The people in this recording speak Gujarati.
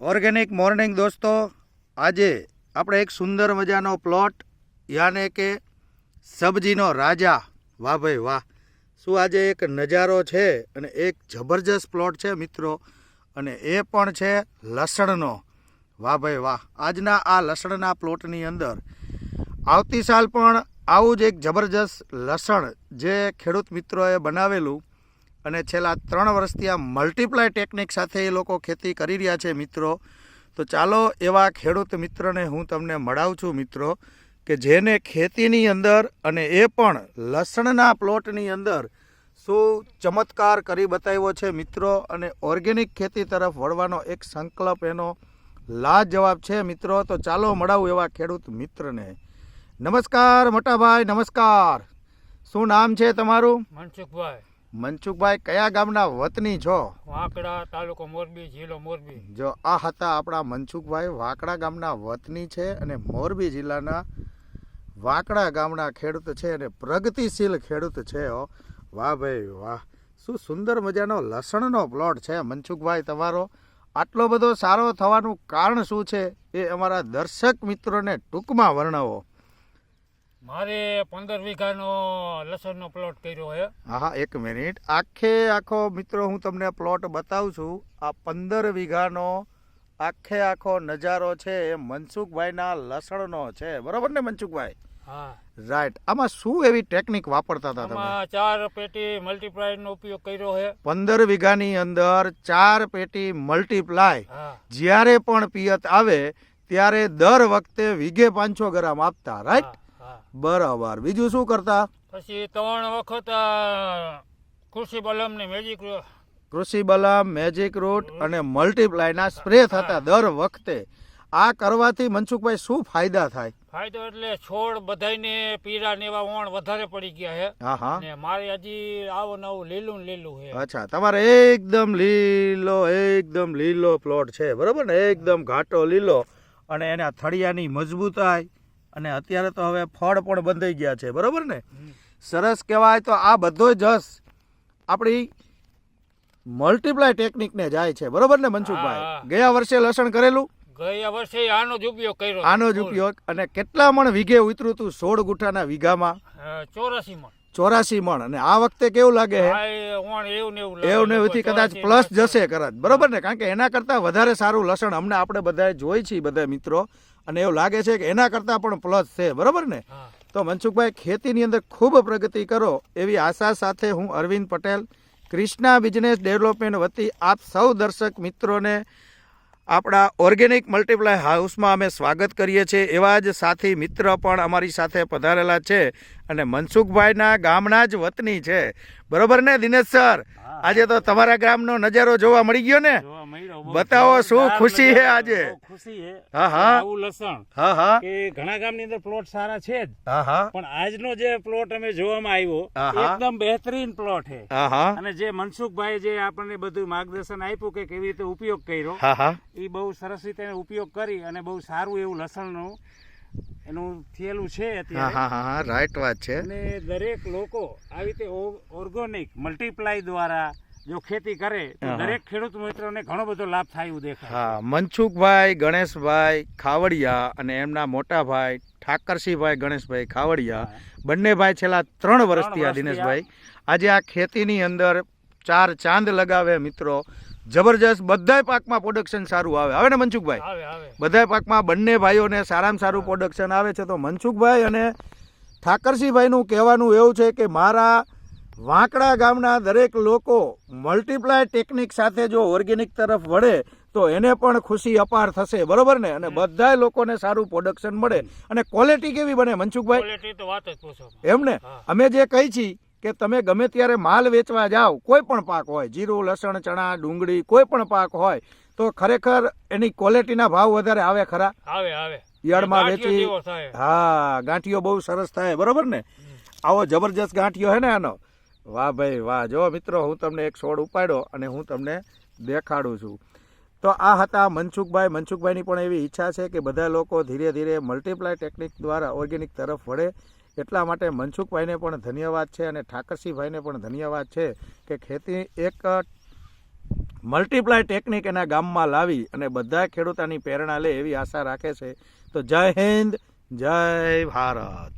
ઓર્ગેનિક મોર્નિંગ દોસ્તો, આજે આપણે એક સુંદર મજાનો પ્લોટ, યાને કે સબ્જીનો રાજા. વાહ ભાઈ વાહ. શું આજે એક નજારો છે અને એક જબરજસ્ત પ્લોટ છે મિત્રો, અને એ પણ છે લસણનો. વાહ ભાઈ વાહ. આજના આ લસણના પ્લોટની અંદર આવતી સાલ પણ આવું જ એક જબરજસ્ત લસણ જે ખેડૂત મિત્રોએ બનાવેલું. અને છેલ્લા ત્રણ વર્ષથી આ મલ્ટીપ્લાય ટેકનિક સાથે એ લોકો ખેતી કરી રહ્યા છે મિત્રો. તો ચાલો એવા ખેડૂત મિત્રને હું તમને મળાવું છું મિત્રો, કે જેને ખેતીની અંદર અને એ પણ લસણના પ્લોટની અંદર શું ચમત્કાર કરી બતાવ્યો છે મિત્રો, અને ઓર્ગેનિક ખેતી તરફ વળવાનો એક સંકલ્પ એનો લાજવાબ છે મિત્રો. તો ચાલો મળાવું એવા ખેડૂત મિત્રને. નમસ્કાર મોટાભાઈ, નમસ્કાર. શું નામ છે તમારું? મનસુખભાઈ. મનસુખભાઈ કયા ગામના વતની છો? વાંકડા તાલુકો મોરબી જિલ્લો મોરબી. જો આ હતા આપણા મનસુખભાઈ વાંકડા ગામના વતની છે અને મોરબી જિલ્લાના વાંકડા ગામના ખેડૂત છે અને પ્રગતિશીલ ખેડૂત છે હો. વાહ ભાઈ વાહ. શું સુંદર મજાનો લસણનો પ્લોટ છે મનસુખભાઈ તમારો. આટલો બધો સારો થવાનું કારણ શું છે એ અમારા દર્શક મિત્રોને ટૂંકમાં વર્ણવો. મારે પંદર વીઘાનો લસણનો પ્લોટ કર્યો છે. હા હા એક મિનિટ. આખે આખો મિત્રો હું તમને પ્લોટ બતાવું છું. આ પંદર વીઘાનો આખે આખો નજારો છે એ મનસુખભાઈના લસણનો છે. બરોબર ને મનસુખભાઈ? હા. રાઈટ આમાં શું એવી ટેકનિક વાપરતા હતા તમે? ચાર પેટી મલ્ટીપ્લાય નો ઉપયોગ કર્યો છે. પંદર વીઘાની અંદર ચાર પેટી મલ્ટીપ્લાય જ્યારે પણ પિયત આવે ત્યારે દર વખતે વીઘે પાંચસો ગ્રામ આપતા. રાઈટ. બરાબર. બીજું શું કરતા? પછી ત્રણ વખત કૃષિ બલમ ને મેજિક કૃષિ બલમ મેજિક રૂટ અને મલ્ટીપ્લાયના સ્પ્રે થતા દર વખતે. આ કરવાથી મનસુખભાઈ શું ફાયદા થાય? ફાયદો એટલે છોડ બધાયને પીરા ને એવા વણ વધારે પડી ગયા છે હા. હા ને મારે હજી આવો નવું લીલું લીલું છે અચ્છા તમારે એકદમ લીલો એકદમ લીલો પ્લોટ છે. બરોબર ને? એકદમ ઘાટો લીલો અને એના થળિયાની મજબૂતાઈ. અને અત્યારે તો હવે ફળ પણ બંધાઈ ગયા છે બરોબર ને? સરસ કહેવાય તો આ બધો જસ આપણી મલ્ટીપ્લાય ટેકનિકને જાય છે બરોબર ને મનસુખભાઈ? ગયા વર્ષે લસણ કરેલું? ગયા વર્ષે આનો જ ઉપયોગ કર્યો. આનો જ ઉપયોગ. અને કેટલા મણ વીઘે ઉતર્યું હતું સોળ ગુઠાના વીઘામાં? ચોરાસી મણ. ચોરાસી મણ. અને આ વખતે કેવું એવું ને લાગે. એવું ને એવુંથી કદાચ પ્લસ જશે કદાચ. બરોબર ને? કારણ કે એના કરતાં વધારે સારું લસણ અમને આપણે બધા જોઈ છીએ બધા મિત્રો. અને એવું લાગે છે કે એના કરતાં પણ પ્લસ છે બરોબર ને? તો મનસુખભાઈ ખેતીની અંદર ખૂબ પ્રગતિ કરો એવી આશા સાથે હું અરવિંદ પટેલ ક્રિષ્ના બિઝનેસ ડેવલપમેન્ટ વતી આપ સૌ દર્શક મિત્રોને આપણા ઓર્ગેનિક મલ્ટીપ્લાય હાઉસમાં અમે સ્વાગત કરીએ છીએ એવા જ સાથી મિત્ર પણ અમારી સાથે પધારેલા છે અને મનસુખભાઈના ગામના જ વતની છે. બરોબર ને દિનેશ સર? આજે તો તમારા ગામનો નજારો જોવા મળી ગયો ને? બતાવો શું ખુશી છે આજે? ખુશી હે. હા. લસણ હા હા. કે ઘણા ગામની અંદર પ્લોટ સારા છે જ. હા હા. પણ આજનો જે પ્લોટ અમે જોવામાં આવ્યો. એકદમ બહેતરીન પ્લોટ છે હા હા. અને જે મનસુખભાઈ જે આપણને બધું માર્ગદર્શન આપ્યું કે કેવી રીતે ઉપયોગ કર્યો હા હા. એ બહુ સરસ રીતે ઉપયોગ કરી અને બહુ સારું એવું લસણનું એનું થયેલું છે અત્યારે. રાઈટ વાત છે. અને દરેક લોકો આવી રીતે ઓર્ગોનિક મલ્ટીપ્લાય દ્વારા જો ખેતી કરે તો દરેક ખેડૂત મિત્રોને ઘણો બધો લાભ થાય એવું દેખાય. હા મનસુખભાઈ ગણેશભાઈ ખાવડિયા અને એમના મોટા ભાઈ ઠાકરસિંહભાઈ ગણેશભાઈ ખાવડિયા બંને ભાઈ છેલ્લા ત્રણ વર્ષથી આ દિનેશભાઈ. આજે આ ખેતીની અંદર ચાર ચાંદ લગાવે મિત્રો. જબરજસ્ત બધાય પાકમાં પ્રોડક્શન સારું આવે. આવે ને મનસુખભાઈ? બધાય પાકમાં બંને ભાઈઓને સારામાં સારું પ્રોડક્શન આવે છે તો મનસુખભાઈ અને ઠાકરસિંહભાઈનું કહેવાનું એવું છે કે મારા વાંકડા ગામના દરેક લોકો મલ્ટીપ્લાય ટેકનિક સાથે જો ઓર્ગેનિક તરફ વળે તો એને પણ ખુશી અપાર થશે. બરોબર ને? અને બધાય લોકોને સારું પ્રોડક્શન મળે. અને ક્વોલિટી કેવી બને મનસુખભાઈ? તો વાત જ એમ ને? અમે જે કહી છીએ કે તમે ગમે ત્યારે માલ વેચવા જાઓ કોઈ પણ પાક હોય જીરું લસણ ચણા ડુંગળી કોઈ પણ પાક હોય તો ખરેખર એની ક્વોલિટીના ભાવ વધારે આવે ખરા. આવે આવે. યાર્ડમાં વેચી હા ગાંઠિયો બહુ સરસ થાય બરોબર ને? આવો જબરજસ્ત ગાંઠિયો હે ને આનો? વાહ ભાઈ વાહ. જો મિત્રો હું તમને એક છોડ ઉપાડ્યો અને હું તમને દેખાડું છું. તો આ હતા મનસુખભાઈ. મનસુખભાઈની પણ એવી ઈચ્છા છે કે બધા લોકો ધીરે ધીરે મલ્ટીપ્લાય ટેકનિક દ્વારા ઓર્ગેનિક તરફ વળે. એટલા માટે મનસુખભાઈને પણ ધન્યવાદ છે અને ઠાકરસિંહભાઈને પણ ધન્યવાદ છે કે ખેતી એક મલ્ટીપ્લાય ટેકનિક એના ગામમાં લાવી અને બધા ખેડૂતોની પ્રેરણા લે એવી આશા રાખે છે. તો જય હિન્દ, જય ભારત.